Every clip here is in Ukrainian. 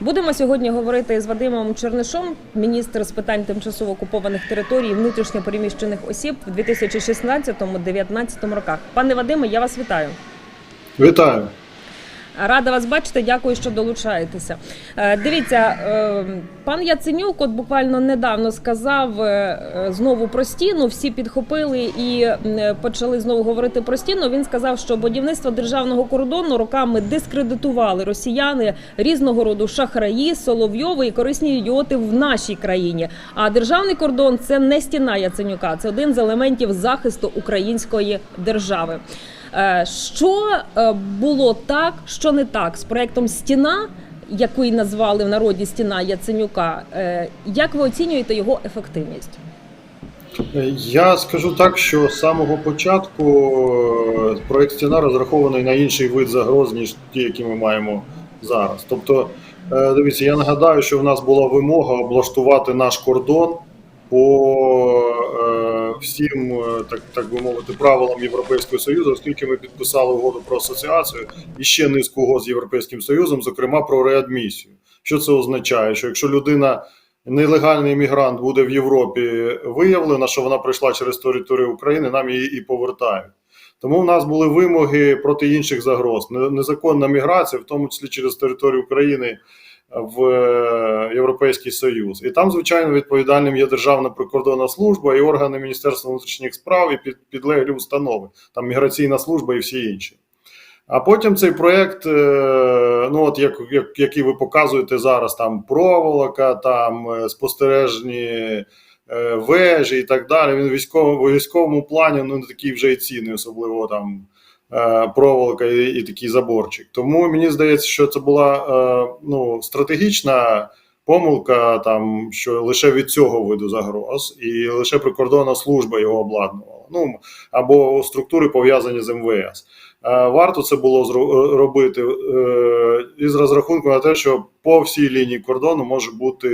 Будемо сьогодні говорити з Вадимом Чернишом, міністр з питань тимчасово окупованих територій і внутрішньо переміщених осіб в 2016-2019 роках. Пане Вадиме, я вас вітаю. Вітаю. Рада вас бачити. Дякую, що долучаєтеся. Е, Дивіться, е, пан Яценюк, от буквально недавно сказав е, знову про стіну. Всі підхопили і почали знову говорити про стіну. Він сказав, що будівництво державного кордону роками дискредитували росіяни різного роду шахраї, соловйови і корисні ідіоти в нашій країні. А державний кордон це не стіна Яценюка, це один з елементів захисту української держави. Е, Що е, було так, що не так з проектом Стіна, який назвали в народі Стіна Яценюка? Е, Як ви оцінюєте його ефективність? Я скажу так, що з самого початку проект стіна розрахований на інший вид загроз, ніж ті, які ми маємо зараз. Тобто, дивіться, я нагадаю, що в нас була вимога облаштувати наш кордон по всім, е, так, так би мовити, правилам Європейського Союзу, оскільки ми підписали угоду про асоціацію і ще низку угод з Європейським Союзом, зокрема про реадмісію. Що це означає? Що якщо людина нелегальний іммігрант буде в Європі виявлено, що вона прийшла через територію України, нам її і повертають. Тому в нас були вимоги проти інших загроз. Незаконна міграція, в тому числі через територію України в е, Європейський Союз. І там, звичайно, відповідальним є Державна прикордонна служба і органи Міністерства внутрішніх справ і під, підлеглі установи, там міграційна служба і всі інші. А потім цей проєкт, е, ну от як, як, який ви показуєте зараз, там проволока, там е, спостережні вежі і так далі. Він в військовому, в військовому плані ну, не такий вже і цінний, особливо там проволока і, такий заборчик. Тому мені здається, що це була е, ну, стратегічна помилка, там, що лише від цього виду загроз, і лише прикордонна служба його обладнувала. Ну, або структури пов'язані з МВС. Е, Варто це було е, робити е, із розрахунку на те, що по всій лінії кордону може бути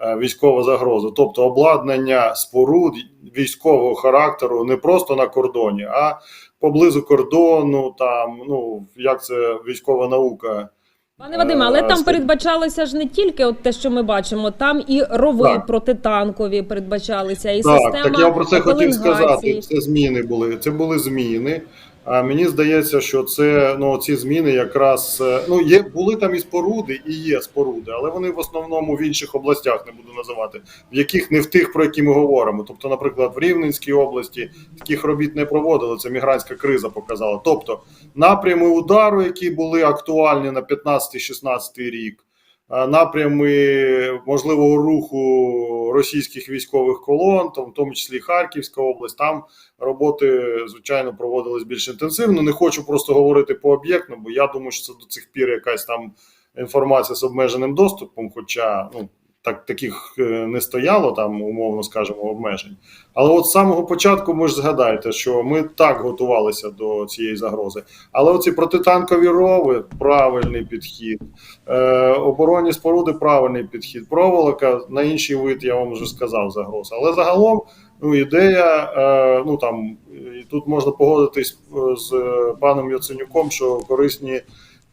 е, військова загроза, тобто обладнання споруд військового характеру не просто на кордоні, а поблизу кордону, там ну як це військова наука. Пане Вадиме, але Е, там передбачалося ж не тільки от те, що ми бачимо, там і рови Так. протитанкові передбачалися, і Так, система так я про це хотів сказати. Це зміни були. Це були зміни. А мені здається, що це ну ці зміни якраз е, ну є були там і споруди, і є споруди, але вони в основному в інших областях не буду називати, в яких не в тих, про які ми говоримо. Тобто, наприклад, в Рівненській області таких робіт не проводили. Це мігрантська криза показала. Тобто напрями удару, які були актуальні на 15-16 рік. Напрями можливого руху російських військових колон, там, в тому числі Харківська область, там роботи, звичайно, проводились більш інтенсивно. Не хочу просто говорити по об'єктно, бо я думаю, що це до цих пір якась там інформація з обмеженим доступом, хоча ну, так, таких е, не стояло, там, умовно скажемо, обмежень. Але от з самого початку ви ж згадаєте, що ми так готувалися до цієї загрози. Але оці протитанкові рови правильний підхід, е, оборонні споруди правильний підхід, проволока на інший вид, я вам вже сказав, загроз. Але загалом ну, ідея, е, ну там і тут можна погодитись е, з паном Яценюком, що корисні.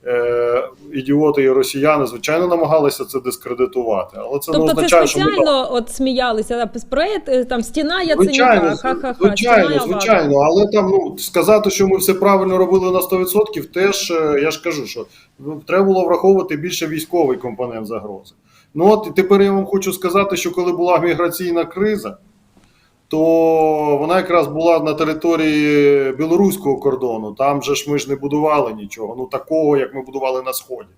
Е, ідіоти і росіяни, звичайно, намагалися це дискредитувати, але це не Тобто це означає, що ми от сміялися да, проект, е, там стіна Яценюка, Звичайно, ха-ха-ха, звичайно, звичайно, але там ну сказати, що ми все правильно робили на 100%, теж е, я ж кажу, що ну, треба було враховувати більше військовий компонент загрози. Ну от тепер я вам хочу сказати, що коли була міграційна криза, то вона якраз була на території білоруського кордону. Там же ж ми ж не будували нічого, ну такого, як ми будували на сході.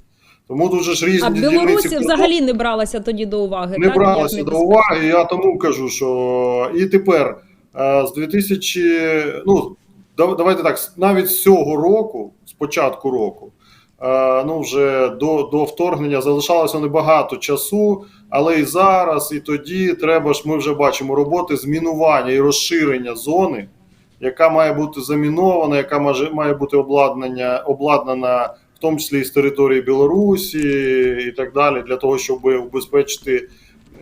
Тому тут же ж різні А Білорусі взагалі не бралася тоді до уваги. не так? бралася до уваги. Я тому кажу, що і тепер е, з 2000, ну да- давайте так, навіть з цього року, з початку року, ну вже до, до вторгнення залишалося небагато часу, але і зараз, і тоді треба ж. Ми вже бачимо роботи з мінування і розширення зони, яка має бути замінована, яка може має бути обладнання обладнана. В тому числі і з території Білорусі і так далі, для того, щоб убезпечити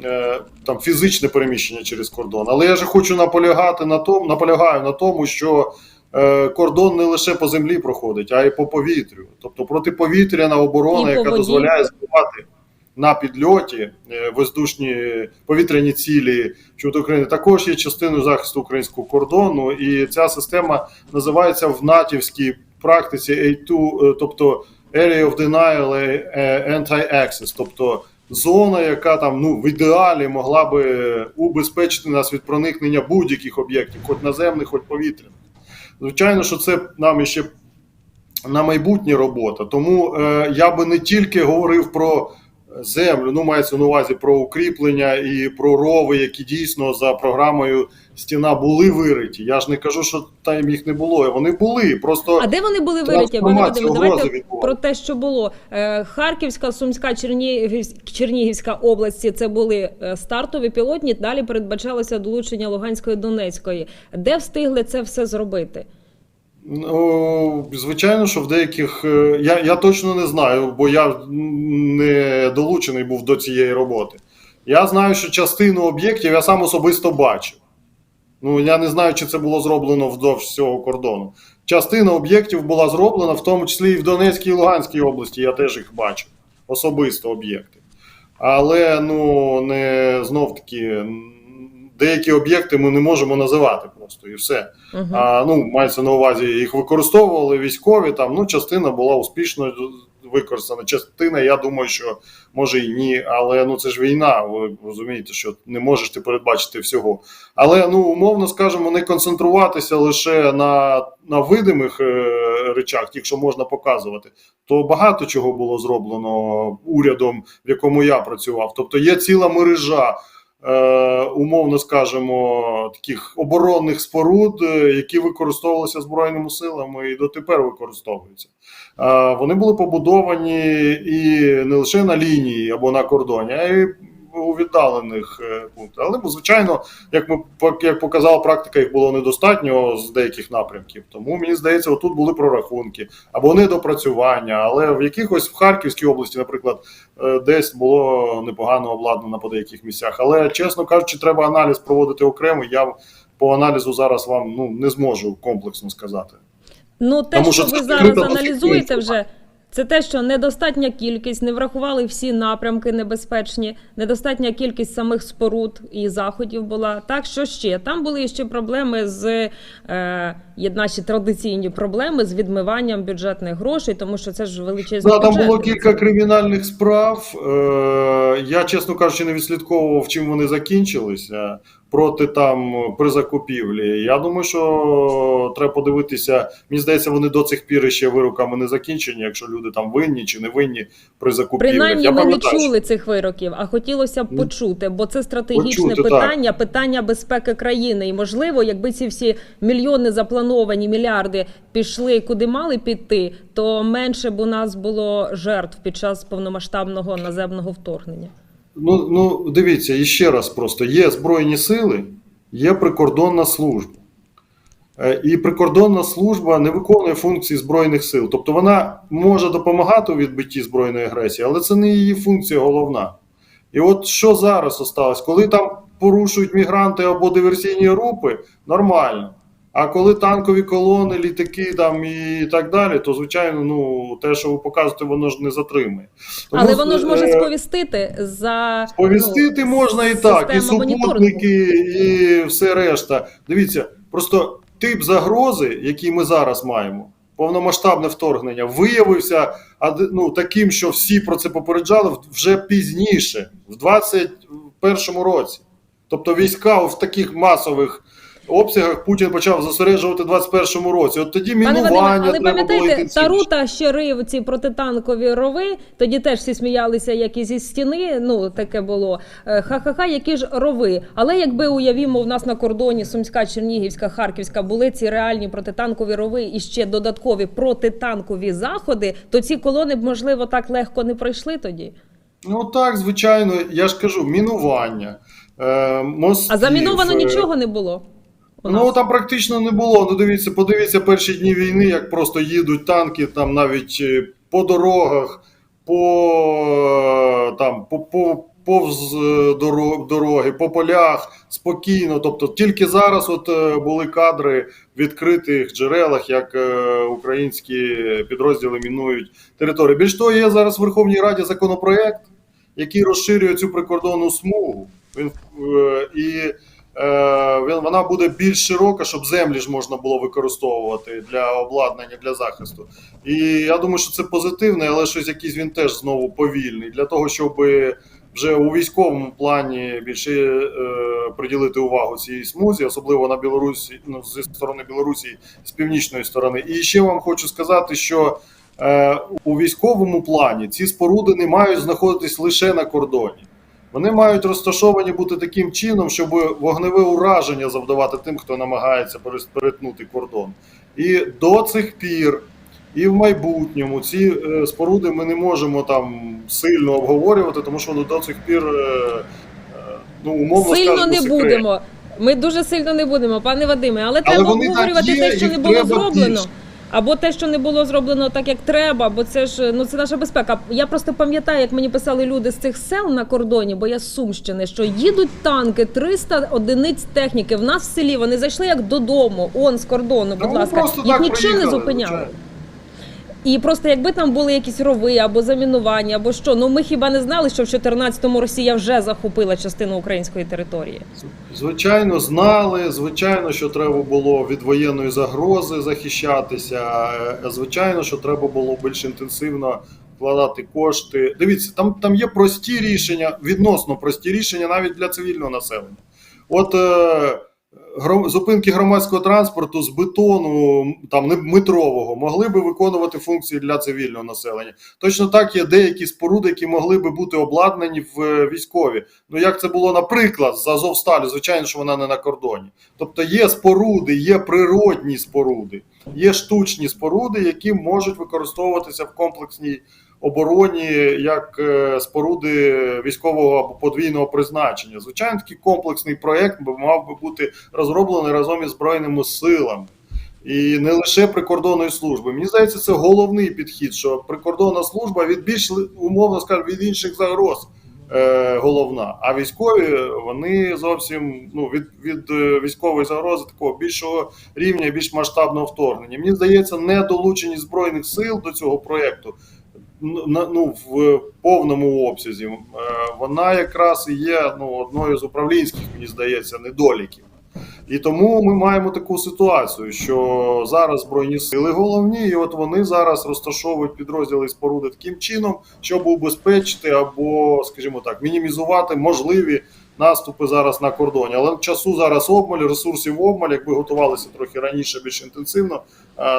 е, там фізичне переміщення через кордон. Але я же хочу наполягати на тому, наполягаю на тому, що е, кордон не лише по землі проходить, а й по повітрю. Тобто протиповітряна оборона, яка воді. дозволяє збивати на підльоті, е, воздушні повітряні цілі щодо України, також є частиною захисту українського кордону, і ця система називається в натівській практиці A2, е, тобто Area of Denial е, Anti-Access, тобто зона, яка там ну в ідеалі могла би убезпечити нас від проникнення будь-яких об'єктів, хоч наземних, хоч повітряних. Звичайно, що це нам іще на майбутнє робота. Тому е, я би не тільки говорив про землю, ну мається на увазі про укріплення і про рови, які дійсно за програмою стіна були вириті. Я ж не кажу, що там їх не було. Вони були. Просто А де вони були вириті? Давайте про те, що було. Е, Харківська, Сумська, Чернігівська, Чернігівська області це були е, стартові пілотні. Далі передбачалося долучення Луганської Донецької. Де встигли це все зробити? Ну, звичайно, що в деяких. е, Я, я точно не знаю, бо я не долучений був до цієї роботи. Я знаю, що частину об'єктів я сам особисто бачив. Ну, я не знаю, чи це було зроблено вздовж всього кордону. Частина об'єктів була зроблена, в тому числі і в Донецькій і Луганській області, я теж їх бачив. Особисто об'єкти. Але ну, не знов таки, деякі об'єкти ми не можемо називати просто і все. Угу. А, ну, мається на увазі, їх використовували військові. Там ну, частина була успішно використана. Частина, я думаю, що може і ні. Але ну це ж війна. Ви розумієте, що не можеш ти передбачити всього. Але ну умовно скажемо, не концентруватися лише на, на видимих е, речах, тих, що можна показувати, то багато чого було зроблено урядом, в якому я працював. Тобто є ціла мережа умовно скажемо, таких оборонних споруд, е, які використовувалися збройними силами і дотепер використовуються. Е, вони були побудовані і не лише на лінії або на кордоні, а й у віддалених е, пунктах. Але, звичайно, як ми як показала практика, їх було недостатньо з деяких напрямків. Тому мені здається, отут були прорахунки або недопрацювання. Але в якихось в Харківській області, наприклад, е, десь було непогано обладнано по деяких місцях. Але чесно кажучи, треба аналіз проводити окремо. Я по аналізу зараз вам ну не зможу комплексно сказати. Ну, те, Тому що що ви зараз аналізуєте вже, це те, що недостатня кількість, не врахували всі напрямки небезпечні, недостатня кількість самих споруд і заходів була. Так, що ще? Там були ще проблеми з е, є наші традиційні проблеми з відмиванням бюджетних грошей, тому що це ж величезні Да, там було кілька кримінальних справ. Е, я, чесно кажучи, не відслідковував, чим вони закінчилися проти там при закупівлі. Я думаю, що треба подивитися. Мені здається, вони до цих пір ще вироками не закінчені, якщо люди там винні чи не винні при закупівлях. Принаймні, я ми не чули цих вироків, а хотілося б почути, бо це стратегічне почути, питання, питання безпеки країни. І можливо, якби ці всі мільйони заплановані, мільярди пішли куди мали піти, то менше б у нас було жертв під час повномасштабного наземного вторгнення. Ну, ну дивіться, і ще раз просто є Збройні сили, є прикордонна служба. Е, І прикордонна служба не виконує функції Збройних сил. Тобто вона може допомагати у відбитті збройної агресії, але це не її функція головна. І от що зараз осталось? Коли там порушують мігранти або диверсійні групи, нормально. А коли танкові колони, літаки там і так далі, то звичайно, ну те, що ви показуєте, воно ж не затримує. Тому, Але воно ж може е, сповістити за Повістити ну, можна і так, і супутники, і все решта. Дивіться, просто тип загрози, який ми зараз маємо, повномасштабне вторгнення, виявився ну, таким, що всі про це попереджали вже пізніше, в 21-му році. Тобто війська в таких масових обсягах Путін почав зосереджувати в 21-му році. От тоді мінування Вадиме, але треба було пам'ятаєте. Тарута ще рив ці протитанкові рови. Тоді теж всі сміялися, як і зі стіни. Ну таке було. Е, Ха-ха-ха, які ж рови. Але якби уявімо, в нас на кордоні Сумська, Чернігівська, Харківська були ці реальні протитанкові рови і ще додаткові протитанкові заходи, то ці колони б можливо так легко не пройшли тоді. Ну так, звичайно, я ж кажу, мінування. Е, мостів, А заміновано е, нічого не було. Ну там практично не було. Ну дивіться, подивіться перші дні війни, як просто їдуть танки, там навіть е, по дорогах, по е, там по, по повз е, дороги, по полях спокійно. Тобто тільки зараз от були кадри в відкритих джерелах, як українські підрозділи мінують територію. Більш того, є зараз в Верховній Раді законопроект. який розширює цю прикордонну смугу. Він і вона буде більш широка, щоб землі ж можна було використовувати для обладнання для захисту. І я думаю, що це позитивне, але щось якийсь він теж знову повільний для того, щоб вже у військовому плані більше е, приділити увагу цій смузі, особливо на Білорусі, ну, зі сторони Білорусі, з північної сторони. І ще вам хочу сказати, що е, у військовому плані ці споруди не мають знаходитись лише на кордоні. Вони мають розташовані бути таким чином, щоб вогневе ураження завдавати тим, хто намагається перетнути кордон. І до цих пір, і в майбутньому ці е, споруди ми не можемо там сильно обговорювати, тому що ну, до цих пір, е, е, ну умовно Сильно скажемо, не секрет. будемо. Ми дуже сильно не будемо, пане Вадиме, але, Але треба обговорювати є, те, що не було зроблено. більше. Або те, що не було зроблено так, як треба, бо це ж ну це наша безпека. Я просто пам'ятаю, як мені писали люди з цих сел на кордоні, бо я з Сумщини, що їдуть танки, 300 одиниць техніки. В нас в селі вони зайшли як додому, он з кордону, будь ласка, їх нічого не зупиняли. І просто якби там були якісь рови або замінування, або що, ну ми хіба не знали, що в 14-му Росія вже захопила частину української території. Звичайно, знали. Звичайно, що треба було від воєнної загрози захищатися. е, Звичайно, що треба було більш інтенсивно вкладати кошти. Дивіться, там, там є прості рішення, відносно прості рішення навіть для цивільного населення. От е, зупинки громадського транспорту з бетону, там не метрового, могли би виконувати функції для цивільного населення. Точно так є деякі споруди, які могли би бути обладнані в е, військові. Ну як це було, наприклад, з Азовсталю, звичайно, що вона не на кордоні. Тобто є споруди, є природні споруди, є штучні споруди, які можуть використовуватися в комплексній обороні як е, споруди військового або подвійного призначення. Звичайно, такий комплексний проєкт би мав би бути розроблений разом із збройними силами. І не лише прикордонної служби. Мені здається, це головний підхід, що прикордонна служба від більш умовно скажемо, від інших загроз е, головна. А військові вони зовсім ну, від, від е, військової загрози такого більшого рівня, більш масштабного вторгнення. Мені здається, недолученість збройних сил до цього проєкту ну, в повному обсязі. е, Вона якраз і є ну, одною з управлінських, мені здається, недоліків. І тому ми маємо таку ситуацію, що зараз збройні сили головні, і от вони зараз розташовують підрозділи і споруди таким чином, щоб убезпечити або, скажімо так, мінімізувати можливі наступи зараз на кордоні. Але часу зараз обмаль, ресурсів обмаль, якби готувалися трохи раніше, більш інтенсивно,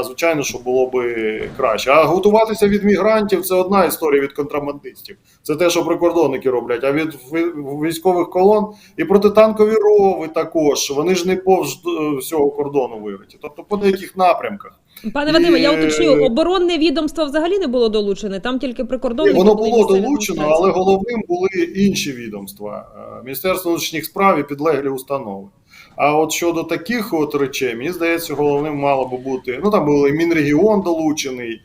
звичайно, що було би краще. А готуватися від мігрантів це одна історія від контрабандистів. Це те, що прикордонники роблять. А від ви- військових колон і протитанкові рови також. Вони ж не повз е, всього кордону вириті. Тобто по деяких напрямках. Пане Вадиме, я уточню, оборонне відомство взагалі не було долучене, там тільки прикордонники. Воно було долучено, але головним були інші відомства Е, Міністерство внутрішніх справ і підлеглі установи. А от щодо таких от речей, мені здається, головним мало би бути. Ну там був і Мінрегіон долучений,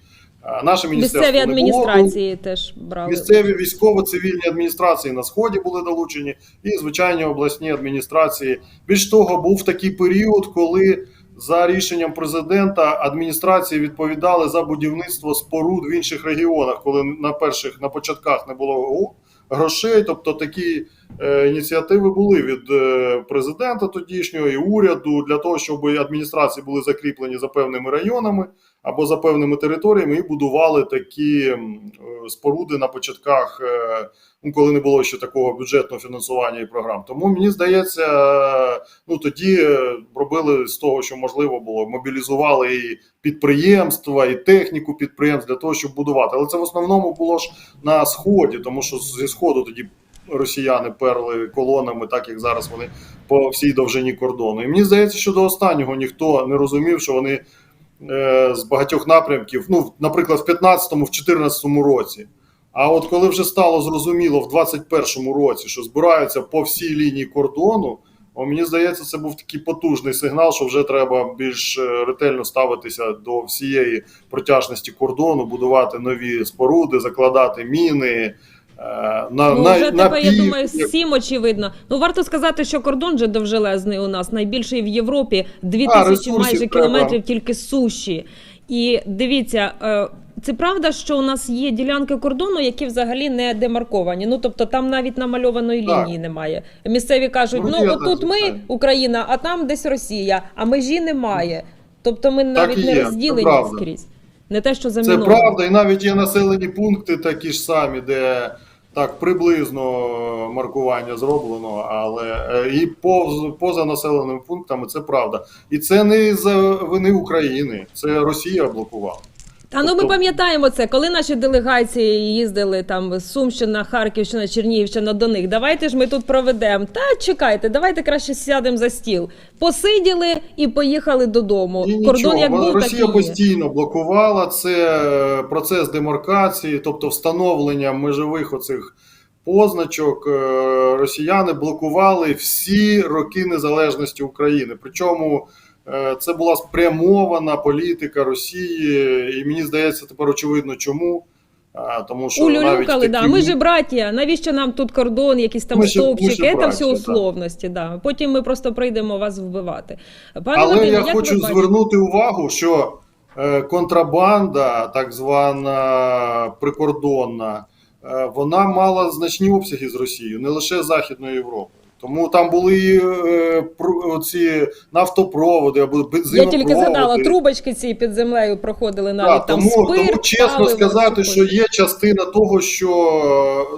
наше міністерство Місцеві не було адміністрації теж брали. Місцеві військово-цивільні адміністрації на сході були долучені, і звичайні обласні адміністрації. Більш того, був такий період, коли за рішенням президента адміністрації відповідали за будівництво споруд в інших регіонах, коли на перших на початках не було грошей. Тобто такі е, ініціативи були від е, президента тодішнього і уряду для того, щоб адміністрації були закріплені за певними районами або за певними територіями і будували такі е, споруди на початках, е, ну, коли не було ще такого бюджетного фінансування і програм. Тому мені здається, е, ну тоді робили з того, що можливо було, мобілізували і підприємства, і техніку підприємств для того, щоб будувати. Але це в основному було ж на сході, тому що зі сходу тоді. Росіяни перли колонами, так як зараз вони по всій довжині кордону. І мені здається, що до останнього ніхто не розумів, що вони з багатьох напрямків, ну, наприклад, в 15-му, в 14-му році. А от коли вже стало зрозуміло в 21-му році, що збираються по всій лінії кордону, о, мені здається, це був такий потужний сигнал, що вже треба більш е, ретельно ставитися до всієї протяжності кордону, будувати нові споруди, закладати міни. Е, На, Ну, на, вже на тепер, я думаю, всім очевидно. Ну варто сказати, що кордон же довжелезний у нас, найбільший в Європі, дві А, тисячі майже треба. кілометрів тільки суші. І дивіться, е, це правда, що у нас є ділянки кордону, які взагалі не демарковані. Ну тобто там навіть намальованої Так. лінії немає. Місцеві кажуть, Ну, ну, отут ми. Україна, а там десь Росія, а межі немає. Тобто ми навіть не розділені скрізь. Не те, що Це правда, і навіть є населені пункти такі ж самі, де так приблизно маркування зроблено, але е, і повз, поза населеними пунктами це правда. І це не за вини України, це Росія блокувала. Та ну ми Тобто- пам'ятаємо це, коли наші делегації їздили там з Сумщина, Харківщина, Чернігівщина до них. Давайте ж ми тут проведемо. Та чекайте, давайте краще сядемо за стіл. Посиділи і поїхали додому. І Кордон нічого, як був, Росія так і є. постійно блокувала це е, процес демаркації, тобто встановлення межових оцих позначок. е, Росіяни блокували всі роки незалежності України. Причому це була спрямована політика Росії, і мені здається, тепер очевидно, чому. А, Тому що навіть Улюлюкали, да. Ми же братія. Навіщо нам тут кордон, якісь там стовпчики? Це все условності. Да. Потім ми просто прийдемо вас вбивати. Пане Але Вадиме, я хочу звернути увагу, що е, контрабанда, так звана прикордонна, е, вона мала значні обсяги з Росією, не лише Західної Європи. Тому там були е, про- ці нафтопроводи або Я тільки згадала, трубочки ці під землею проходили навіть Так, там тому, спирт, тому чесно паливо, сказати, що є частина того, що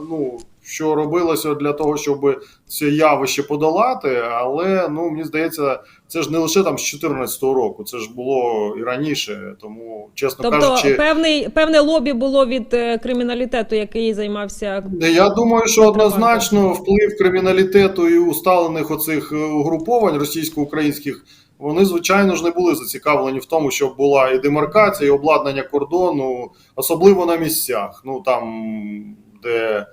ну. Що робилося для того, щоб це явище подолати, але ну мені здається, це ж не лише там з 2014 року, це ж було і раніше. Тому, чесно Тобто кажучи, певний певне лобі було від е, криміналітету, який займався я думаю, що однозначно вплив криміналітету і усталених оцих е, угруповань російсько-українських. Вони, звичайно ж, не були зацікавлені в тому, щоб була і демаркація, і обладнання кордону, особливо на місцях. Ну там, де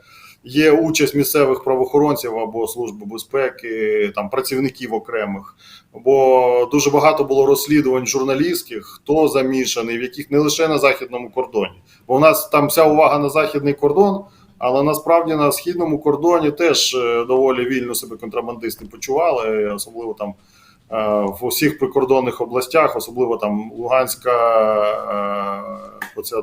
є участь місцевих правоохоронців або служби безпеки, там працівників окремих. Бо дуже багато було розслідувань журналістських, хто замішаний, в яких не лише на західному кордоні. Бо у нас там вся увага на західний кордон. Але насправді на східному кордоні теж е, доволі вільно себе контрабандисти почували, особливо там в усіх прикордонних областях, особливо там Луганська, е, оця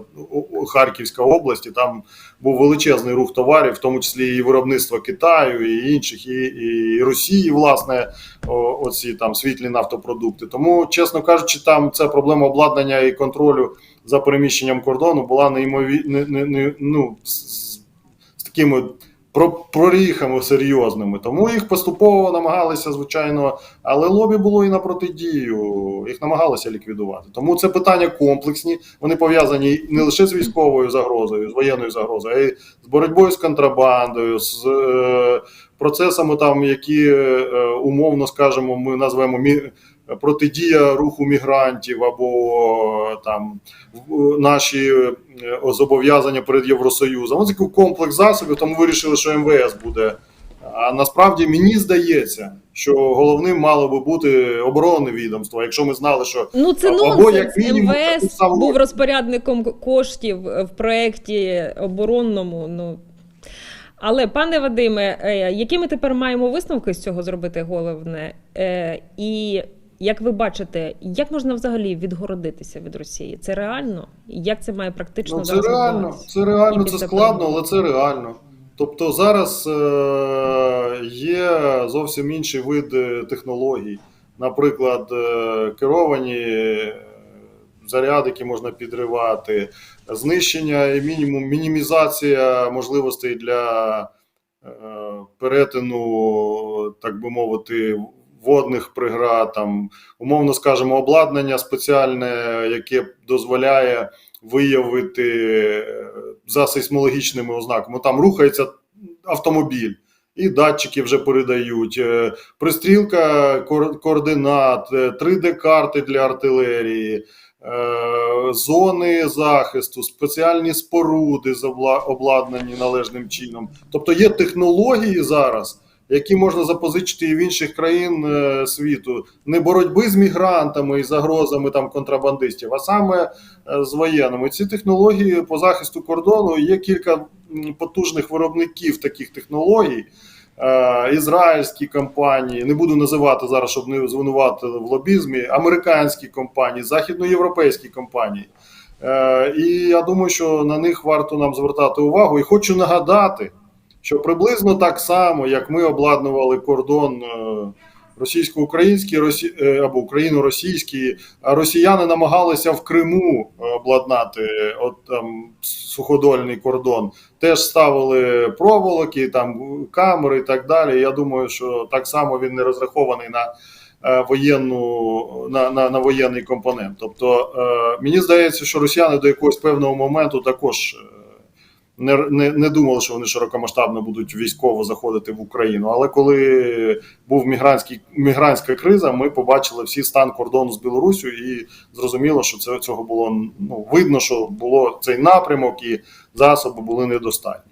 Харківська область, і там був величезний рух товарів, в тому числі і виробництва Китаю, і інших, і, і Росії, власне, оці там світлі нафтопродукти. Тому, чесно кажучи, там ця проблема обладнання і контролю за переміщенням кордону була неймові... не, не, не, ну, з, з- такими проріхами серйозними. Тому їх поступово намагалися, звичайно, але лобі було і на протидію. Їх намагалися ліквідувати. Тому це питання комплексні. Вони пов'язані не лише з військовою загрозою, з воєнною загрозою, а й з боротьбою з контрабандою, з е, процесами, там, які е, умовно скажемо, ми назвемо мі... протидія руху мігрантів або е, там наші е, зобов'язання перед Євросоюзом. Ось такий комплекс засобів, тому вирішили, що МВС буде. А насправді мені здається, що головним мало би бути оборонне відомство. Якщо ми знали, що ну це Або, нонсенс. як мінімум, МВС саму- був розпорядником коштів в проєкті оборонному. Ну але пане Вадиме, е, які ми тепер маємо висновки з цього зробити головне? Е, І як ви бачите, як можна взагалі відгородитися від Росії? Це реально? Як це має практично Ну, це реально, це реально, це складно, але це реально. Тобто зараз е, є зовсім інший вид технологій. Наприклад, е, керовані е, заряди, які можна підривати, знищення і мінімум, мінімізація можливостей для е, перетину, так би мовити, водних преград, там, умовно скажемо, обладнання спеціальне, яке дозволяє виявити е, за сейсмологічними ознаками. Там рухається автомобіль. І датчики вже передають. Е, Пристрілка координат, 3D-карти для артилерії, е, зони захисту, спеціальні споруди обладнані належним чином. Тобто є технології зараз, які можна запозичити і в інших країн е, світу, не боротьби з мігрантами і загрозами там контрабандистів, а саме е, з воєнними. Ці технології по захисту кордону є кілька потужних виробників таких технологій. Е, Ізраїльські компанії, не буду називати зараз, щоб не звинуватили в лобізмі, американські компанії, західноєвропейські компанії. І я думаю, що на них варто нам звертати увагу. І хочу нагадати, що приблизно так само, як ми обладнували кордон е, російсько-український росі... е, або україно-російський, а росіяни намагалися в Криму обладнати от там суходольний кордон. Теж ставили проволоки, там камери і так далі. Я думаю, що так само він не розрахований на е, воєнну на, на, на воєнний компонент. Тобто е, мені здається, що росіяни до якогось певного моменту також не, не, не думали, що вони широкомасштабно будуть військово заходити в Україну. Але коли був мігрантський мігрантська криза, ми побачили всі стан кордону з Білорусю і зрозуміло, що це цього було ну видно, що було цей напрямок і засоби були недостатні.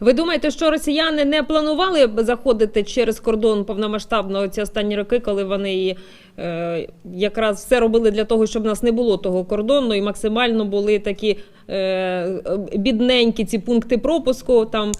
Ви думаєте, що росіяни не планували заходити через кордон повномасштабно ці останні роки, коли вони е, якраз все робили для того, щоб в нас не було того кордону, і максимально були такі е, бідненькі ці пункти пропуску там.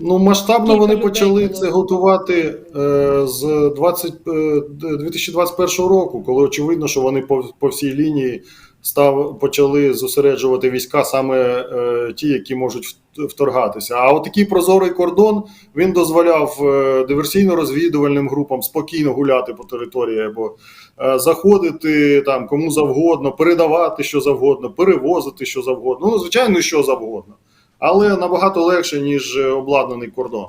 Ну, масштабно Кілька вони людей почали це готувати е, з 20, е, 2021 року, коли очевидно, що вони по, по всій лінії став, почали зосереджувати війська саме е, ті, які можуть вт- вторгатися. А от такий прозорий кордон він дозволяв е, диверсійно-розвідувальним групам спокійно гуляти по території або е, заходити там кому завгодно, передавати що завгодно, перевозити що завгодно. Ну, звичайно, що завгодно але набагато легше, ніж е, обладнаний кордон.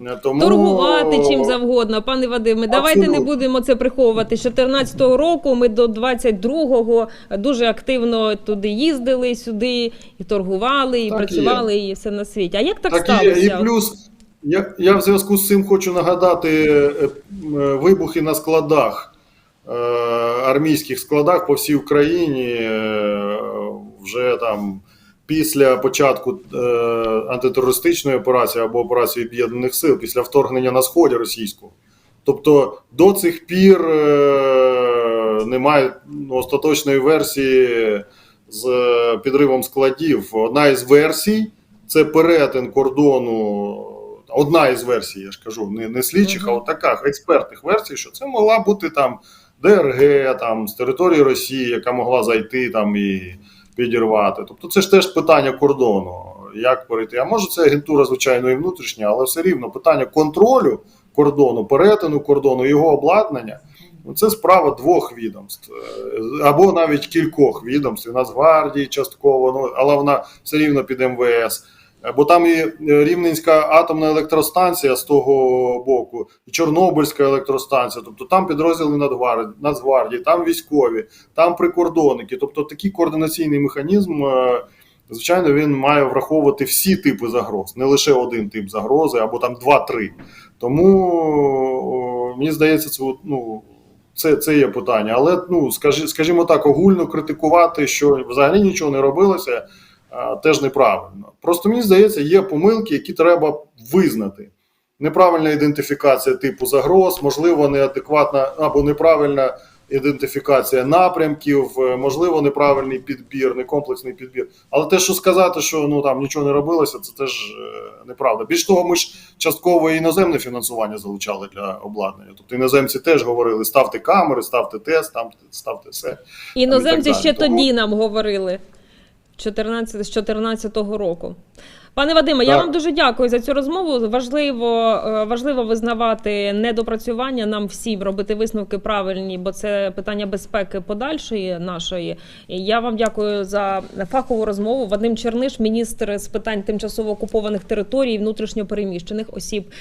Е, Тому... Торгувати чим завгодно, пане Вадиме. Давайте не будемо це приховувати. З 14 року ми до 22-го дуже активно туди їздили, сюди і торгували, і Так працювали, і все на світі. А як так, Так і, є. сталося? і плюс, я, я в зв'язку з цим хочу нагадати е, е, вибухи на складах, армійських складах по всій Україні вже там. Після початку е, антитерористичної операції або операції Об'єднаних Сил, після вторгнення на сході російського. Тобто до цих пір е, немає ну, остаточної версії з е, підривом складів. Одна із версій це перетин кордону. Одна із версій, я ж кажу, не, не слідчих, Мгм. а от така експертних версій, що це могла бути там ДРГ там, з території Росії, яка могла зайти там і підірвати. Тобто це ж теж питання кордону. Як перейти? А може це агентура, звичайно, і внутрішня, але все рівно питання контролю кордону, перетину кордону, його обладнання. ну, Це справа двох відомств, Е, або навіть кількох відомств, Нацгвардії частково, ну, але вона все рівно під МВС. Бо там і е, Рівненська атомна електростанція з того боку, і Чорнобильська електростанція, тобто там підрозділи Нацгвардії, Нацгвардії, там військові, там прикордонники. Тобто такий координаційний механізм, е, звичайно, він має враховувати всі типи загроз, не лише один тип загрози, або там два-три. Тому мені здається, це ну. Це, це є питання, але ну скажі, скажімо так, огульно критикувати, що взагалі нічого не робилося, теж неправильно. Просто мені здається, є помилки, які треба визнати. Неправильна ідентифікація типу загроз, можливо, неадекватна або неправильна ідентифікація напрямків, е, можливо, неправильний підбір, некомплексний підбір. Але те, що сказати, що ну там нічого не робилося, це теж е, неправда. Більш того, ми ж частково і іноземне фінансування залучали для обладнання. Тобто іноземці теж говорили: ставте камери, ставте тест, там ставте все. Іноземці ще. Тому- тоді нам говорили 14, з 14-го року. Пане Вадиме, я вам дуже дякую за цю розмову. Важливо, е, важливо визнавати недопрацювання нам всім робити висновки правильні, бо це питання безпеки подальшої нашої. І я вам дякую за фахову розмову. Вадим Черниш, міністр з питань тимчасово окупованих територій, внутрішньо переміщених осіб.